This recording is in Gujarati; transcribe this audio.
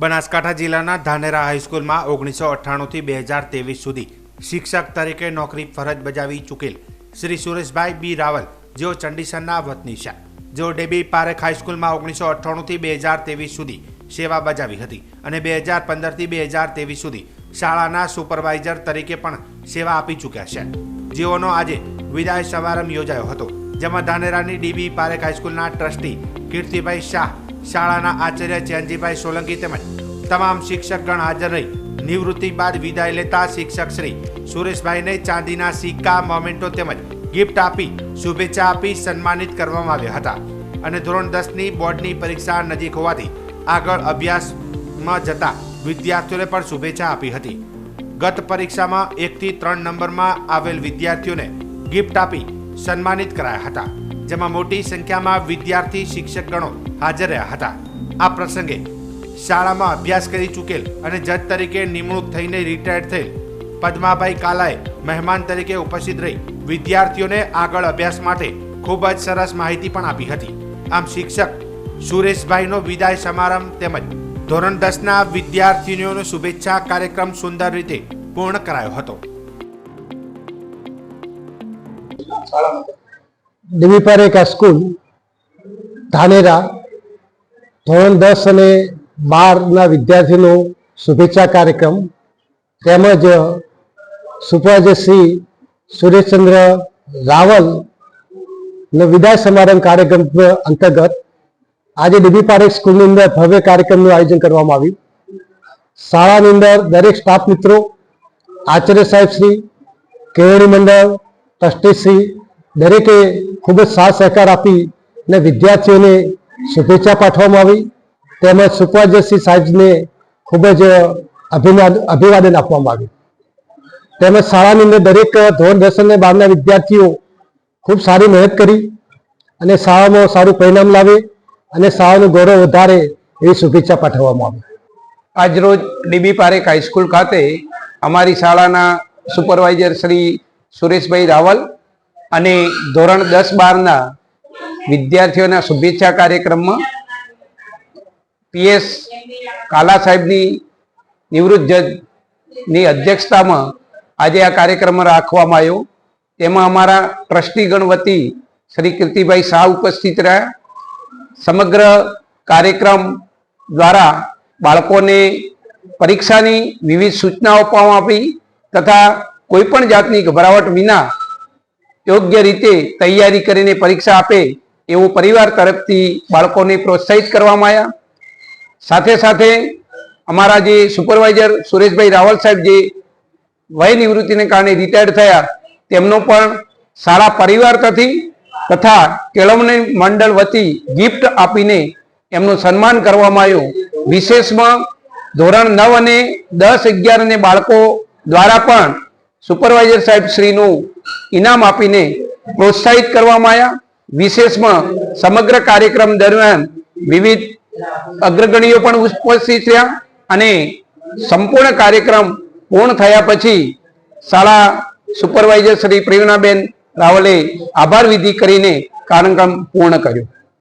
બનાસકાંઠા જિલ્લાના ધાનેરા હાઈસ્કૂલમાં ઓગણીસો અઠ્ઠાણુંથી બે હજાર ત્રેવીસ સુધી શિક્ષક તરીકે નોકરી ફરજ બજાવી ચૂકેલ શ્રી સુરેશભાઈ બી રાવલ, જેઓ ચંડીસરના વતની છે. જેઓ ડેબી પારેખ હાઈસ્કૂલમાં ઓગણીસો અઠ્ઠાણુંથી બે હજાર ત્રેવીસ સુધી સેવા બજાવી હતી અને બે હજાર પંદરથી બે હજાર ત્રેવીસ સુધી શાળાના સુપરવાઇઝર તરીકે પણ સેવા આપી ચૂક્યા છે. જેઓનો આજે વિદાય સમારંભ યોજાયો હતો, જેમાં ધાનેરાની ડીબી પારેખ હાઈસ્કૂલના ટ્રસ્ટી કીર્તિભાઈ શાહ શાળાના આચાર્ય ચેનજીભાઈ સોલંકી તેમજ તમામ શિક્ષકગણ હાજર રહી. નિવૃત્તિ બાદ વિદાય લેતા શિક્ષક શ્રી સુરેશભાઈને ચાંદીના સિક્કા, મોમેન્ટો તેમજ ગિફ્ટ આપી શુભેચ્છા આપી સન્માનિત કરવામાં આવ્યા હતા. અને ધોરણ દસની બોર્ડની પરીક્ષા નજીક હોવાથી આગળ અભ્યાસમાં જતા વિદ્યાર્થીઓને પણ શુભેચ્છા આપી હતી. ગત પરીક્ષામાં એકથી ત્રણ નંબરમાં આવેલ વિદ્યાર્થીઓને ગિફ્ટ આપી સન્માનિત કરાયા હતા. જેમાં મોટી સંખ્યામાં વિદ્યાર્થી શિક્ષકગણો હાજર રહ્યા હતા. આ પ્રસંગે શાળામાં અભ્યાસ કરી ચૂકેલ અને જજ તરીકે નિમણૂક થઈને રિટાયર્ડ થયેલ પદ્માભાઈ કાલાએ મહેમાન તરીકે ઉપસ્થિત રહી વિદ્યાર્થીઓને આગળ અભ્યાસ માટે ખૂબ જ સરસ માહિતી પણ આપી હતી. આમ શિક્ષક સુરેશભાઈનો વિદાય સમારંભ તેમજ ધોરણ દસના વિદ્યાર્થીનીઓનો શુભેચ્છા કાર્યક્રમ સુંદર રીતે પૂર્ણ કરાયો હતો. ડીવી પારેખા સ્કૂલ, ધાનેરા, ધોરણ દસ અને બારના વિદ્યાર્થીનો શુભેચ્છા કાર્યક્રમ, તેમજ શ્રી સુરેશચંદ્ર રાવલ નો વિદાય સમારંભ કાર્યક્રમ અંતર્ગત આજે ડીબી પારેખ સ્કૂલની અંદર ભવ્ય કાર્યક્રમનું આયોજન કરવામાં આવ્યું. શાળાની અંદર દરેક સ્ટાફ મિત્રો, આચાર્ય સાહેબ શ્રી, કેળવણી મંડળ ટ્રસ્ટીશ્રી દરેકે ખૂબ જ સાથ સહકાર આપી અને વિદ્યાર્થીઓને શુભેચ્છા પાઠવવામાં આવી. તેમજ સુપરજયસિંહ સાહેબને ખૂબ જ અભિવાદન અભિવાદન આપવામાં આવ્યું. તેમજ શાળાની અંદર દરેક ધોરણ દસ અને વિદ્યાર્થીઓ ખૂબ સારી મહેનત કરી અને શાળામાં સારું પરિણામ લાવે અને શાળાનું ગૌરવ વધારે એવી શુભેચ્છા પાઠવવામાં આવી. આજરોજ ડીબી પારેખ હાઈસ્કૂલ ખાતે અમારી શાળાના સુપરવાઇઝર શ્રી સુરેશભાઈ રાવલ અને ધોરણ દસ બારના વિદ્યાર્થીઓના શુભેચ્છા કાર્યક્રમમાં પીએસ કાલા સાહેબની નિવૃત્ત જજની અધ્યક્ષતામાં આજે આ કાર્યક્રમ રાખવામાં આવ્યો. તેમાં અમારા ટ્રસ્ટીગણ વતી શ્રી કીર્તિભાઈ શાહ ઉપસ્થિત રહ્યા. સમગ્ર કાર્યક્રમ દ્વારા બાળકોને પરીક્ષાની વિવિધ સૂચનાઓ પણ આપી તથા કોઈપણ જાતની ગભરાવટ વિના યોગ્ય રીતે તૈયારી કરીને પરીક્ષા આપે એવો પરિવાર તરફથી બાળકોને પ્રોત્સાહિત કરવામાં આવ્યા. સાથે સાથે અમારા જે સુપરવાઇઝર સુરેશભાઈ રાવલ સાહેબ જે વય નિવૃત્તિને કારણે રિટાયર્ડ થયા, તેમનો પણ સારા પરિવાર તથી તથા કેળવણી મંડળ વતી ગિફ્ટ આપીને એમનું સન્માન કરવામાં આવ્યું. વિશેષમાં ધોરણ નવ અને દસ અગિયાર અને બાળકો દ્વારા પણ સુપરવાઇઝર સાહેબ શ્રીનું ઇનામ આપીને પ્રોત્સાહિત કરવામાં આવ્યા. વિશેષમાં સમગ્ર કાર્યક્રમ દરમિયાન વિવિધ અગ્રગણીઓ પણ ઉપસ્થિત રહ્યા અને સંપૂર્ણ કાર્યક્રમ પૂર્ણ થયા પછી શાળા સુપરવાઇઝર શ્રી પ્રેરણાબેન રાવલે આભાર વિધિ કરીને કાર્યક્રમ પૂર્ણ કર્યો.